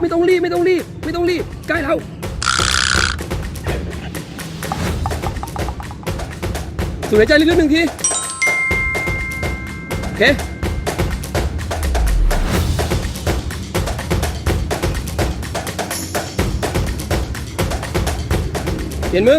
ไม่ต้องรีบไม่ต้องรีบ ไม่ต้องรีบใกล้แล้วสูดหายใจลึกๆหนึ่งที โอเค เปลี่ยนมือ